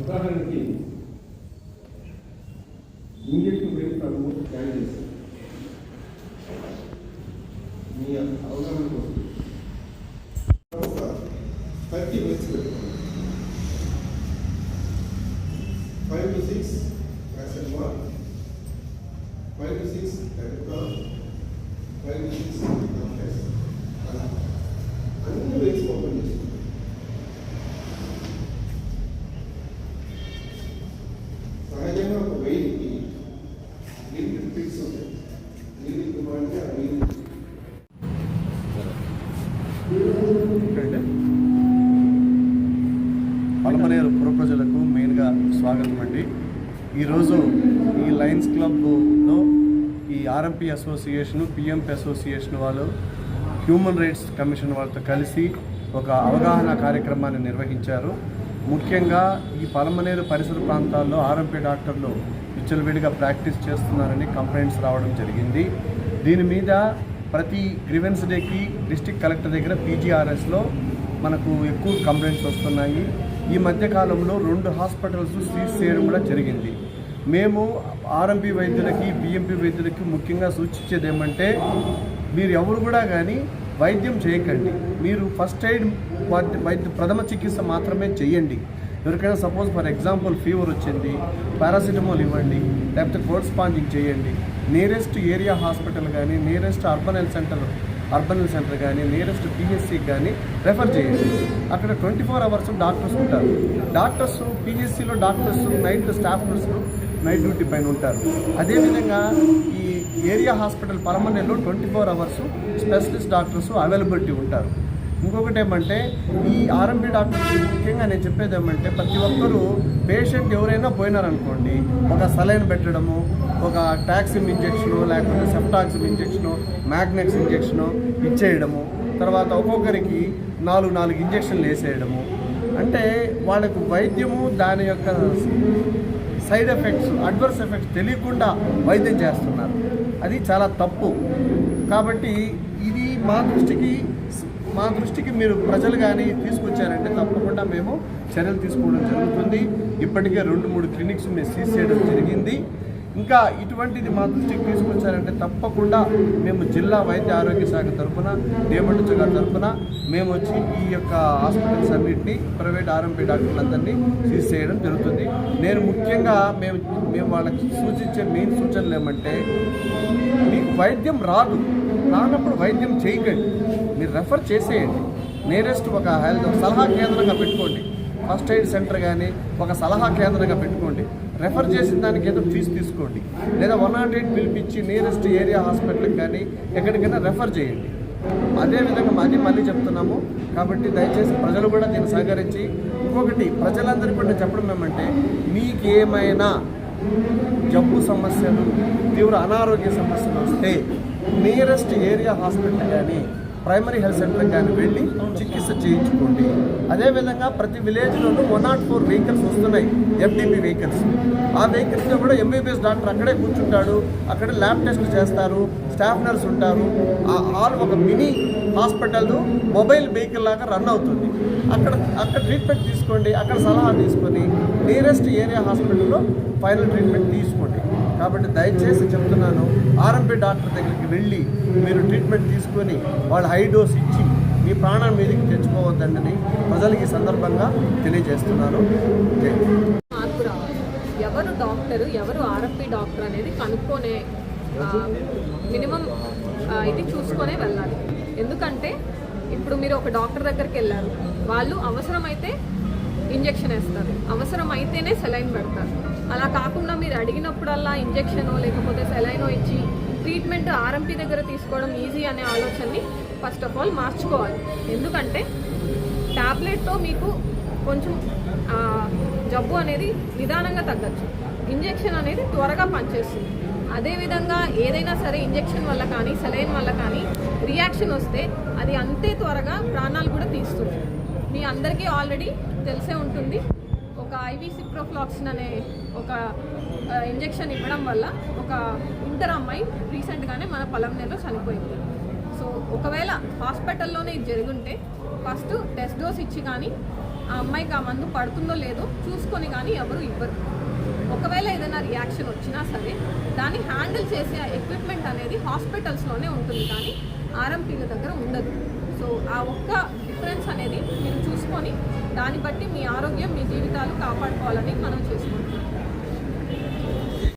ఉదాహరణకి ఇంజక్షన్ వేస్తారు స్కాన్ చేస్తారు మీ అవగాహన కోసం థర్టీ మినిట్స్ అన్ని వేసి ఓపెన్ సహజంగా ఒక వెయిట్కి ఫిక్స్ ఉంటాయి లిమిట్ ఆ వెయిట్ పలమనేరు పురప్రజలకు మెయిన్గా స్వాగతం అండి ఈరోజు ఈ లయన్స్ క్లబ్లో ఈ ఆర్ఎంపీ అసోసియేషన్ పిఎంపీ అసోసియేషన్ వాళ్ళు హ్యూమన్ రైట్స్ కమిషన్ వాళ్ళతో కలిసి ఒక అవగాహన కార్యక్రమాన్ని నిర్వహించారు. ముఖ్యంగా ఈ పలమనేరు పరిసర ప్రాంతాల్లో ఆర్ఎంపీ డాక్టర్లు విచ్చలవిడిగా ప్రాక్టీస్ చేస్తున్నారని కంప్లైంట్స్ రావడం జరిగింది. దీని మీద ప్రతి గ్రివెన్స్ డేకి డిస్టిక్ కలెక్టర్ దగ్గర పీజీఆర్ఎస్లో మనకు ఎక్కువ కంప్లైంట్స్ వస్తున్నాయి. ఈ మధ్యకాలంలో రెండు హాస్పిటల్స్ సీజ్ చేయడం కూడా జరిగింది. మేము ఆర్ఎంపీ వైద్యులకి బిఎంపీ వైద్యులకి ముఖ్యంగా సూచించేది ఏమంటే మీరు ఎవరు కూడా కానీ వైద్యం చేయకండి. మీరు ఫస్ట్ ఎయిడ్ వైద్య వైద్య ప్రథమ చికిత్స మాత్రమే చేయండి ఎవరికైనా సపోజ్ ఫర్ ఎగ్జాంపుల్ ఫీవర్ వచ్చింది పారాసిటమాల్ ఇవ్వండి లేకపోతే కోడ్ స్పాంజింగ్ చేయండి. నియరెస్ట్ ఏరియా హాస్పిటల్ కానీ nearest urban health centre urban centre కానీ నియరెస్ట్ పిహెచ్సికి కానీ రెఫర్ చేయండి. అక్కడ ట్వంటీ ఫోర్ అవర్స్ డాక్టర్స్ ఉంటారు డాక్టర్స్ పిహెచ్సిలో డాక్టర్స్ నైట్ స్టాఫ్ నర్సులు నైట్ డ్యూటీ పైన ఉంటారు. అదేవిధంగా ఈ area hospital పరమనెల్లో twenty four hours specialist doctors availability ఉంటారు. ఇంకొకటి ఏమంటే ఈ ఆర్ఎంపీ డాక్టర్స్ ముఖ్యంగా నేను చెప్పేది ఏమంటే ప్రతి ఒక్కరూ పేషెంట్ ఎవరైనా పోయినారనుకోండి ఒక సలైన్ పెట్టడము ఒక టాక్సిమ్ ఇంజెక్షను లేకపోతే సెప్టాక్సిమ్ ఇంజెక్షను మ్యాగ్నెక్స్ ఇంజెక్షను ఇచ్చేయడము తర్వాత ఒక్కొక్కరికి నాలుగు నాలుగు ఇంజెక్షన్లు వేసేయడము. అంటే వాళ్ళకు వైద్యము దాని యొక్క సైడ్ ఎఫెక్ట్స్ అడ్వర్స్ ఎఫెక్ట్స్ తెలియకుండా వైద్యం చేస్తున్నారు. అది చాలా తప్పు. కాబట్టి ఇది మా దృష్టికి మా దృష్టికి మీరు ప్రజలు కానీ తీసుకొచ్చారంటే తప్పకుండా మేము చర్యలు తీసుకోవడం జరుగుతుంది. ఇప్పటికే రెండు మూడు క్లినిక్స్ మేము సీజ్ చేయడం జరిగింది. ఇంకా ఇటువంటిది మా దృష్టికి తీసుకొచ్చారంటే తప్పకుండా మేము జిల్లా వైద్య ఆరోగ్య శాఖ తరఫున డేమండ్ గారి తరఫున మేము వచ్చి ఈ యొక్క హాస్పిటల్స్ అన్నింటినీ ప్రైవేట్ ఆర్ఎంపీ డాక్టర్లందరినీ సీజ్ చేయడం జరుగుతుంది. నేను ముఖ్యంగా మేము మేము వాళ్ళకి సూచించే మెయిన్ సూచనలు ఏమంటే మీకు వైద్యం రాదు. రానప్పుడు వైద్యం చేయకండి. మీరు రెఫర్ చేసేయండి. నేరెస్ట్ ఒక హెల్త్ సలహా కేంద్రంగా పెట్టుకోండి. ఫస్ట్ ఎయిడ్ సెంటర్ కానీ ఒక సలహా కేంద్రంగా పెట్టుకోండి. రెఫర్ చేసిన దానికి ఏదో ఫీజు తీసుకోండి. లేదా వన్ నాట్ ఎయిట్ పిలిపించి నియరెస్ట్ ఏరియా హాస్పిటల్కి కానీ ఎక్కడికైనా రెఫర్ చేయండి. అదేవిధంగా మళ్ళీ మళ్ళీ చెప్తున్నాము. కాబట్టి దయచేసి ప్రజలు కూడా దీన్ని సహకరించి ఇంకొకటి ప్రజలందరికీ కూడా చెప్పడం ఏమంటే మీకేమైనా జబ్బు సమస్యలు తీవ్ర అనారోగ్య సమస్యలు వస్తే నియరెస్ట్ ఏరియా హాస్పిటల్ కానీ ప్రైమరీ హెల్త్ సెంటర్ కానీ వెళ్ళి చికిత్స చేయించుకోండి. అదేవిధంగా ప్రతి విలేజ్లోనూ వన్ నాట్ ఫోర్ వెహికల్స్ వస్తున్నాయి ఎఫ్డిపి వెహికల్స్ ఆ వెహికల్స్లో కూడా ఎంబీబీఎస్ డాక్టర్ అక్కడే కూర్చుంటాడు అక్కడ ల్యాబ్ టెస్ట్లు చేస్తారు స్టాఫ్ నర్స్ ఉంటారు. ఆ ఆల్ ఒక మినీ హాస్పిటల్ మొబైల్ వెహికల్ లాగా రన్ అవుతుంది. అక్కడ అక్కడ ట్రీట్మెంట్ తీసుకోండి అక్కడ సలహా తీసుకొని నియరెస్ట్ ఏరియా హాస్పిటల్లో ఫైనల్ ట్రీట్మెంట్ తీసుకోండి. కాబట్టి దయచేసి చెప్తున్నాను ఆర్ఎంపీ డాక్టర్ దగ్గరికి వెళ్ళి మీరు ట్రీట్మెంట్ తీసుకొని వాళ్ళు హై డోస్ ఇచ్చి మీ ప్రాణం మీదకి తెచ్చుకోవద్దండి ప్రజలకి ఈ సందర్భంగా తెలియజేస్తున్నాను. ఎవరు డాక్టర్ ఎవరు ఆర్ఎంపీ డాక్టర్ అనేది కనుక్కొనే మినిమం ఇది చూసుకొనే వెళ్ళాలి. ఎందుకంటే ఇప్పుడు మీరు ఒక డాక్టర్ దగ్గరికి వెళ్ళారు వాళ్ళు అవసరమైతే ఇంజెక్షన్ వేస్తారు అవసరం అయితేనే సెలైన్ పెడతారు. అలా కాకుండా మీరు అడిగినప్పుడల్లా ఇంజెక్షనో లేకపోతే సెలైనో ఇచ్చి ట్రీట్మెంట్ ఆర్ఎంపీ దగ్గర తీసుకోవడం ఈజీ అనే ఆలోచనని ఫస్ట్ ఆఫ్ ఆల్ మార్చుకోవాలి. ఎందుకంటే ట్యాబ్లెట్తో మీకు కొంచెం జబ్బు అనేది నిదానంగా తగ్గచ్చు. ఇంజెక్షన్ అనేది త్వరగా పనిచేస్తుంది. అదేవిధంగా ఏదైనా సరే ఇంజెక్షన్ వల్ల కానీ సెలైన్ వల్ల కానీ రియాక్షన్ వస్తే అది అంతే త్వరగా ప్రాణాలు కూడా తీస్తుంది. మీ అందరికీ ఆల్రెడీ తెలిసే ఉంటుంది. ఒక ఒక ఐవి సిప్రోఫ్లాక్సిన్ అనే ఒక ఇంజెక్షన్ ఇవ్వడం వల్ల ఒక ఇంటర్ అమ్మాయి రీసెంట్గానే మన పొలంనేలో చనిపోయింది. సో ఒకవేళ హాస్పిటల్లోనే ఇది జరుగుంటే ఫస్ట్ టెస్ట్ డోస్ ఇచ్చి కానీ ఆ అమ్మాయికి ఆ మందు పడుతుందో లేదో చూసుకొని కానీ ఎవరు ఇవ్వరు. ఒకవేళ ఏదైనా రియాక్షన్ వచ్చినా సరే దాన్ని హ్యాండిల్ చేసే ఎక్విప్మెంట్ అనేది హాస్పిటల్స్లోనే ఉంటుంది కానీ ఆర్ఎంపీల దగ్గర ఉండదు. సో ఆ ఒక్క డిఫరెన్స్ అనేది మీరు చూసుకొని దాన్ని బట్టి మీ ఆరోగ్యం మీ జీవితాలు కాపాడుకోవాలని మనం చేసుకుంటాం